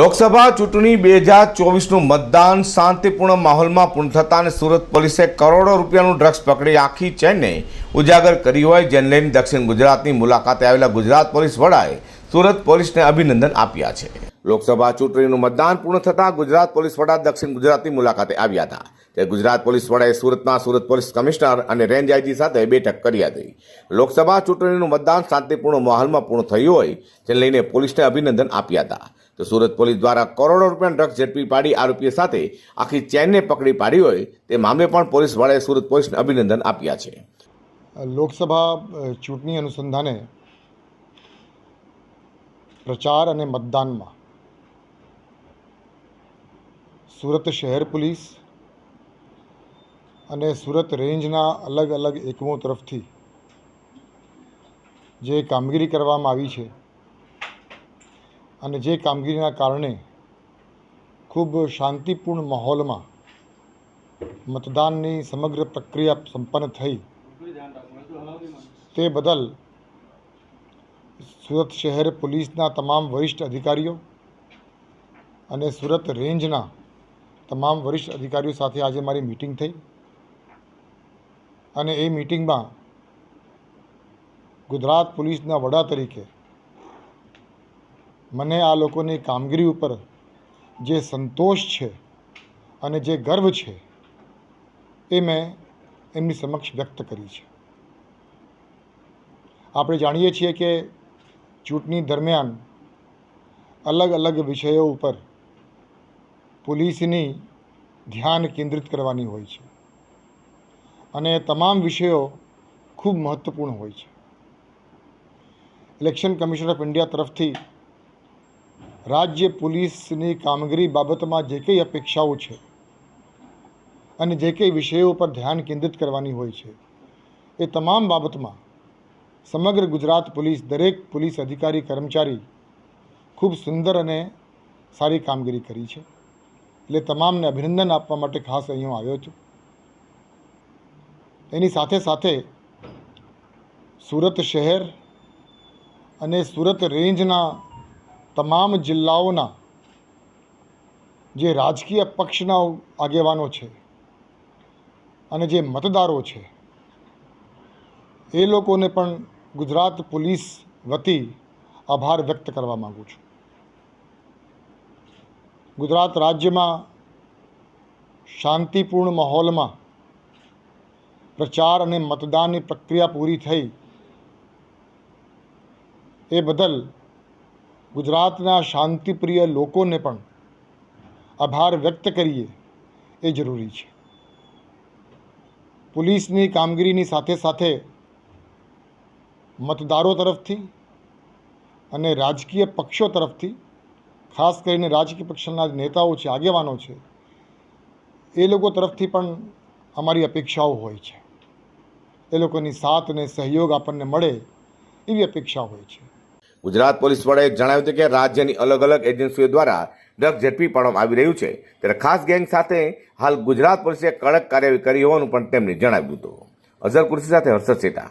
લોકસભા ચૂંટણી બે હજાર ચોવીસનું મતદાન શાંતિપૂર્ણ માહોલમાં પૂર્ણ થતાં અને સુરત પોલીસે કરોડો રૂપિયાનું ડ્રગ્સ પકડી આખી ચેનને ઉજાગર કરી હોય જેને લઈને દક્ષિણ ગુજરાતની મુલાકાતે આવેલા ગુજરાત પોલીસ વડાએ સુરત પોલીસને અભિનંદન આપ્યા છે. લોકસભા ચૂંટણીનું મતદાન પૂર્ણ થતાં ગુજરાત પોલીસ વડા દક્ષિણ ગુજરાતની મુલાકાતે આવ્યા હતા. તે ગુજરાત પોલીસ વડાએ સુરતમાં સુરત પોલીસ કમિશનર અને રેન્જ આઈજી સાથે બેઠક કરી હતી. લોકસભા ચૂંટણીનું મતદાન શાંતિપૂર્ણ માહોલમાં પૂર્ણ થયું હોય જેને લઈને પોલીસને અભિનંદન આપ્યા હતા. તો સુરત પોલીસ દ્વારા કરોડો રૂપિયા ડ્રગ્સ ઝડપી પાડી આરોપીઓ સાથે આખી ચેનને પકડી પાડી હોય તે મામલે પણ પોલીસ વડાએ સુરત પોલીસને અભિનંદન આપ્યા છે. લોકસભા ચૂંટણી અનુસંધાને પ્રચાર અને મતદાનમાં સુરત શહેર પોલીસ અને સુરત રેન્જના અલગ અલગ એકમો તરફથી જે કામગીરી કરવામાં આવી છે અને જે કામગીરીના કારણે ખૂબ શાંતિપૂર્ણ માહોલમાં મતદાનની સમગ્ર પ્રક્રિયા સંપન્ન થઈ. તે બદલ સુરત શહેર પોલીસના તમામ વરિષ્ઠ અધિકારીઓ અને સુરત રેન્જના તમામ વરિષ્ઠ અધિકારીઓ સાથે આજે મારી મિટિંગ થઈ. અને એ મિટિંગમાં ગુજરાત પોલીસના વડા તરીકે મને આ લોકોની કામગીરી ઉપર જે સંતોષ છે અને જે ગર્વ છે, એ મેં એમની સમક્ષ વ્યક્ત કરી છે. આપણે જાણીએ છીએ કે ચૂંટણી દરમિયાન અલગ અલગ વિષયો ઉપર પોલીસની ધ્યાન કેન્દ્રિત કરવાની હોય છે અને તમામ વિષયો ખૂબ મહત્ત્વપૂર્ણ હોય છે. ઇલેક્શન કમિશન ઓફ ઇન્ડિયા તરફથી રાજ્ય પોલીસની કામગીરી બાબતમાં જે કંઈ અપેક્ષાઓ છે અને જે કંઈ વિષયો પર ધ્યાન કેન્દ્રિત કરવાની હોય છે, એ તમામ બાબતમાં સમગ્ર ગુજરાત પોલીસ, દરેક પોલીસ અધિકારી, કર્મચારી ખૂબ સુંદર અને સારી કામગીરી કરી છે. એટલે તમામને અભિનંદન આપવા માટે ખાસ અહીં આવ્યો છું. એની સાથે સાથે સુરત શહેર અને સુરત રેન્જના તમામ જિલ્લાઓના જે રાજકીય પક્ષના આગેવાનો છે અને જે મતદારો છે, એ લોકોને પણ ગુજરાત પોલીસ વતી આભાર વ્યક્ત કરવા માગું છું. ગુજરાત રાજ્યમાં શાંતિપૂર્ણ માહોલમાં પ્રચાર અને મતદાનની પ્રક્રિયા પૂરી થઈ એ બદલ ગુજરાતના શાંતિપ્રિય લોકોને પણ આભાર વ્યક્ત કરીએ એ જરૂરી છે. પોલીસની કામગીરીની સાથે સાથે મતદારો તરફથી અને રાજકીય પક્ષો તરફથી, ખાસ કરીને રાજકીય પક્ષના નેતાઓ છે, આગેવાનો છે, એ લોકો તરફથી પણ અમારી અપેક્ષાઓ હોય છે. એ લોકોની સાથ અને સહયોગ આપણને મળે એવી અપેક્ષા હોય છે. ગુજરાત પોલીસ વડાએ જણાવ્યું હતું કે રાજ્યની અલગ અલગ એજન્સીઓ દ્વારા ડ્રગ ઝડપી પાડવામાં આવી રહ્યું છે. ત્યારે ખાસ ગેંગ સાથે હાલ ગુજરાત પોલીસે કડક કાર્યવાહી કરી હોવાનું પણ તેમણે જણાવ્યું હતું. અઝર કુર્સી સાથે હર્ષદ સેટા.